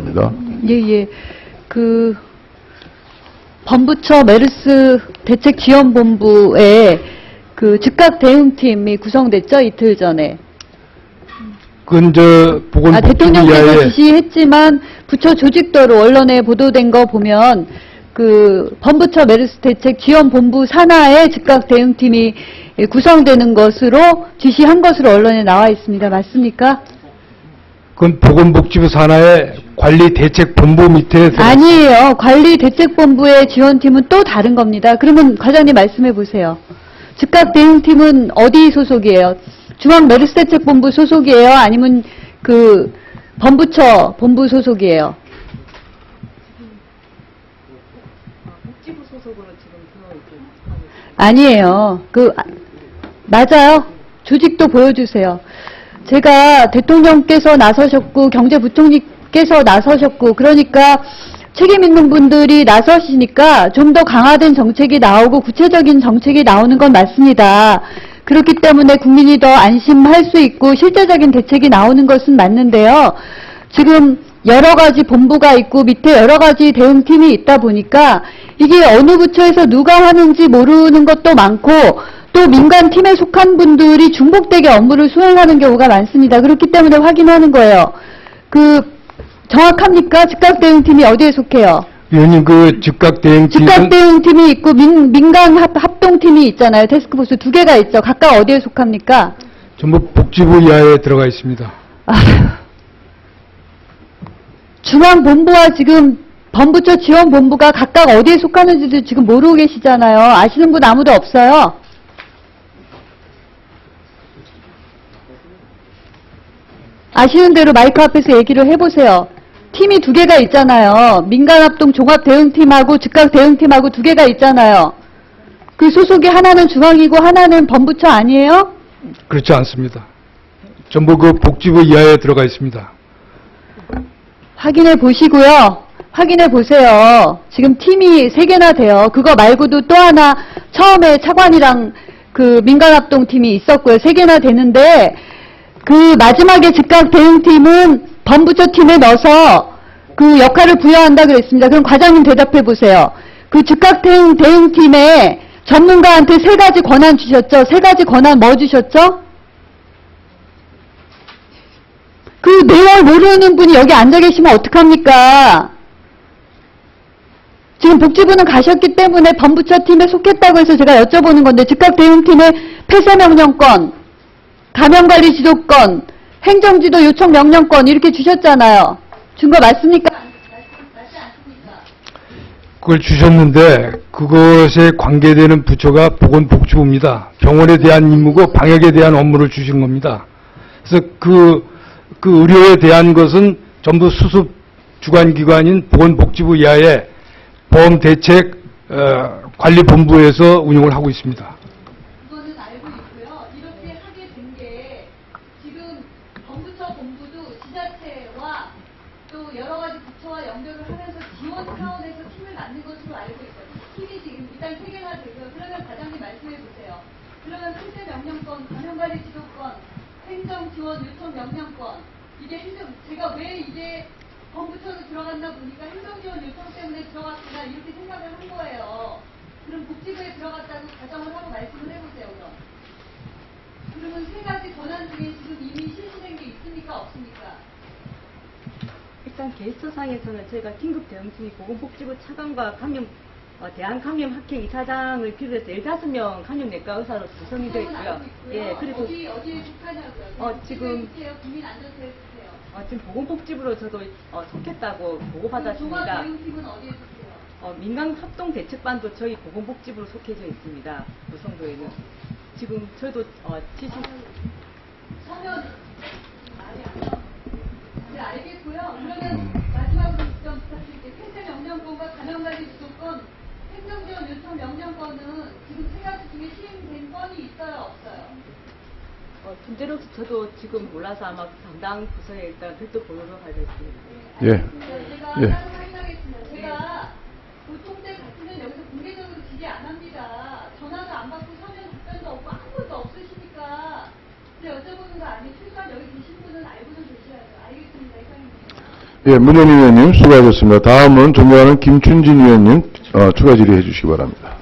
바랍니다. 예, 예. 그, 범부처 메르스 대책 지원 본부에 그 즉각 대응팀이 구성됐죠, 이틀 전에. 그건 저 보건복지부 아, 대통령께서 지시했지만 부처 조직도로 언론에 보도된 거 보면 그 범부처 메르스 대책 지원 본부 산하에 즉각 대응팀이 구성되는 것으로 지시한 것으로 언론에 나와 있습니다. 맞습니까? 그건 보건복지부 산하의 관리 대책 본부 밑에 아니에요. 관리 대책본부의 지원팀은 또 다른 겁니다. 그러면 과장님 말씀해 보세요. 즉각 대응팀은 어디 소속이에요? 중앙 메르스 대책본부 소속이에요? 아니면 그 범부처 본부 소속이에요? 아니에요. 그 아, 맞아요. 조직도 보여주세요. 제가 대통령께서 나서셨고 경제부총리께서 나서셨고 그러니까 책임 있는 분들이 나서시니까 좀 더 강화된 정책이 나오고 구체적인 정책이 나오는 건 맞습니다. 그렇기 때문에 국민이 더 안심할 수 있고 실제적인 대책이 나오는 것은 맞는데요. 지금 여러 가지 본부가 있고 밑에 여러 가지 대응팀이 있다 보니까 이게 어느 부처에서 누가 하는지 모르는 것도 많고 또 민간 팀에 속한 분들이 중복되게 업무를 수행하는 경우가 많습니다. 그렇기 때문에 확인하는 거예요. 그 정확합니까? 즉각 대응팀이 어디에 속해요? 위원님 그 즉각 대응팀은 즉각 대응팀이 있고 민, 민간 합, 합동팀이 있잖아요. 테스크포스 두 개가 있죠. 각각 어디에 속합니까? 전부 복지부 이하에 들어가 있습니다. 아휴. 중앙본부와 지금 범부처 지원본부가 각각 어디에 속하는지도 지금 모르고 계시잖아요. 아시는 분 아무도 없어요. 아시는 대로 마이크 앞에서 얘기를 해보세요. 팀이 두 개가 있잖아요. 민간합동 종합대응팀하고 즉각대응팀하고 두 개가 있잖아요. 그 소속이 하나는 중앙이고 하나는 범부처 아니에요? 그렇지 않습니다. 전부 그 복지부 이하에 들어가 있습니다. 확인해 보시고요. 확인해 보세요. 지금 팀이 세 개나 돼요. 그거 말고도 또 하나 처음에 차관이랑 그 민간합동 팀이 있었고요. 세 개나 되는데 그 마지막에 즉각 대응팀은 범부처 팀에 넣어서 그 역할을 부여한다 그랬습니다. 그럼 과장님 대답해 보세요. 그 즉각 대응 대응팀에 전문가한테 세 가지 권한 주셨죠? 세 가지 권한 뭐 주셨죠? 그 내용을 모르는 분이 여기 앉아 계시면 어떡합니까? 지금 복지부는 가셨기 때문에 범부처 팀에 속했다고 해서 제가 여쭤보는 건데 즉각 대응팀의 폐쇄 명령권, 감염관리 지도권, 행정지도 요청 명령권 이렇게 주셨잖아요. 준 거 맞습니까? 그걸 주셨는데 그것에 관계되는 부처가 보건복지부입니다. 병원에 대한 임무고 방역에 대한 업무를 주신 겁니다. 그래서 그, 그 의료에 대한 것은 전부 수습 주관기관인 보건복지부 이하의 보험대책 어, 관리본부에서 운영을 하고 있습니다. 그거는 알고 있고요. 이렇게 하게 된 게 지금 범부처 본부도 지자체와 또 여러 가지 부처와 연결을 하면서 지원 차원에서 팀을 만든 것으로 알고 있거든요. 팀이 지금 일단 세 개나 되고요. 그러면 과장님 말씀해 보세요. 그러면 폐쇄 명령권, 감염관리 지도권, 행정 지원 요청 명령권 이게 행정 제가 왜 이게 범부처로 들어갔나 보니까 행정 지원 요청 때문에 들어갔구나 이렇게 생각을 한 거예요. 그럼 복지부에 들어갔다고 가정을 하고 말씀을 해보세요, 그럼. 그러면 세 가지 권한 중에 지금 이미 실시된 게 있습니까, 없습니까? 일단 계획서상에서는 저희가 긴급 대응팀이 보건복지부 차관과 감염 어, 대한감염학회 이사장을 비롯해서 15명 감염내과 의사로 구성이 되어 있고요. 있고요. 예, 그리고 어디, 속하냐고요. 어, 지금-. 어, 지금 보건복지부로 저도 어, 속했다고 보고받았습니다. 어, 민간합동대책반도 저희 보건복지부로 속해져 있습니다. 구성도에는. 지금 저도 어, 지시 서면 말이 안 나와. 네, 알겠고요. 그러면 마지막으로 좀 부탁드릴게요. 폐쇄 명령권과 감염관리 주도권, 행정지원 요청 명령권은 지금 세 가지 중에 시행된 건이 있어요, 없어요? 어, 문제로서 저도 지금 몰라서 아마 담당 부서에 일단 별도 보도록 하겠습니다. 예. 제가 예. 따로 확인하겠습니다. 제가 보통 때 같으면 여기서 공개적으로 지지 안 합니다. 전화도 안 받고 서면 답변도 없고 아무것도 없으시니까 근데 여쭤보는 거 계셔야죠. 알겠습니다. 이상입니다. 예, 문현희 의원님 수고하셨습니다. 다음은 존경하는 김춘진 의원님 어, 추가 질의해 주시기 바랍니다.